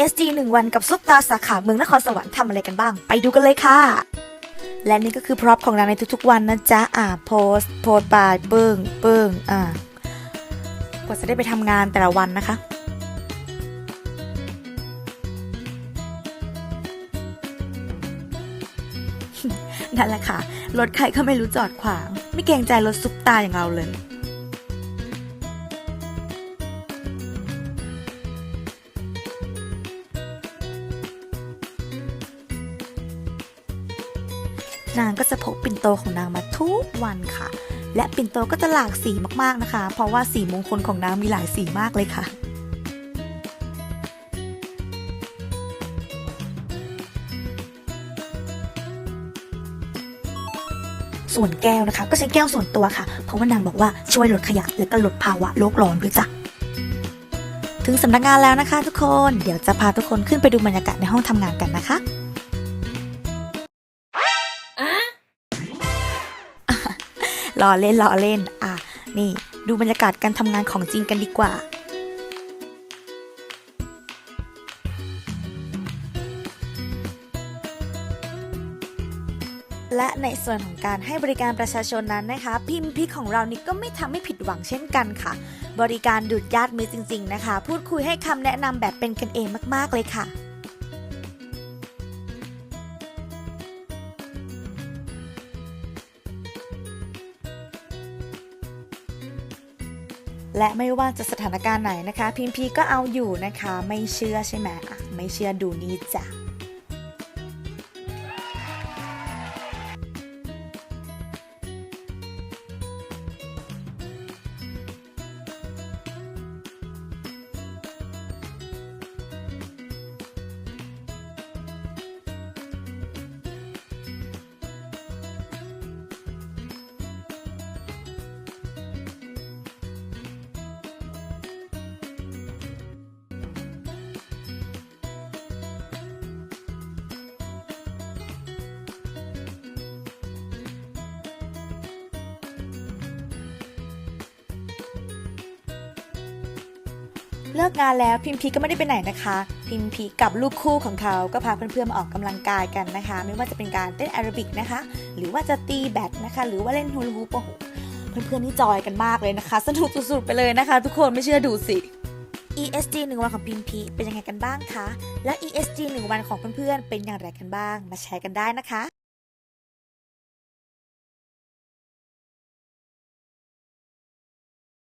ESG 1 วันกับซุปตาสาขาเมืองนครสวรรค์ทำอะไรกันบ้าง ไปดูกันเลยค่ะ และนี่ก็คือพร็อพของนางในทุกๆวันนะจ๊ะ อ่าโพสโพสไปปึ้งปึ้งอ่ากว่าจะได้ไปทำงานแต่ละวันนะคะนั่นแหละค่ะ รถใครก็ไม่รู้จอดขวาง ไม่เกรงใจรถซุปตาอย่างเราเลย นางก็จะพกปิ่นโตของนางมาทุกวันค่ะ และปิ่นโตก็จะหลากสีมากๆนะคะ เพราะว่าสีมงคลของนางมีหลายสีมากเลยค่ะส่วนแก้วนะคะ ก็ใช้แก้วส่วนตัวค่ะ เพราะว่านางบอกว่าช่วยลดขยะและก็ลดภาวะโลกร้อนด้วยจ้ะถึงสำนักงานแล้วนะคะทุกคน เดี๋ยวจะพาทุกคนขึ้นไปดูบรรยากาศในห้องทำงานกันนะคะ รอเล่นรอเล่น อะ นี่ดูบรรยากาศการทำงานของจริงกันดีกว่าและในส่วนของการให้บริการประชาชนนั้นนะคะ พิมพ์พิของเรานี่ก็ไม่ทำให้ผิดหวังเช่นกันค่ะ บริการดุดญาติมือจริง ๆ นะคะ พูดคุยให้คำแนะนำแบบเป็นกันเองมากๆเลยค่ะ และไม่ว่าจะสถานการณ์ไหนนะคะ พิมพีก็เอาอยู่นะคะ ไม่เชื่อใช่ไหมอะไม่เชื่อดูนี่จ้ะ เลิกงานแล้วพิมพีก็ไม่ได้ไปไหนนะคะ พิมพีกับลูกคู่ของเขาก็พาเพื่อนๆมาออกกำลังกายกันนะคะ ไม่ว่าจะเป็นการเต้นแอโรบิกนะคะ หรือว่าจะตีแบดนะคะ หรือว่าเล่นฮูลฮูปโอ้โหเพื่อนๆนี่จอยกันมากเลยนะคะ สนุกสุดๆไปเลยนะคะ ทุกคนไม่เชื่อดูสิ ESG 1 วันของพิมพีเป็นยังไงกันบ้างคะ และ ESG 1 วันของเพื่อนๆเป็นอย่างไรกันบ้าง มาแชร์กันได้นะคะ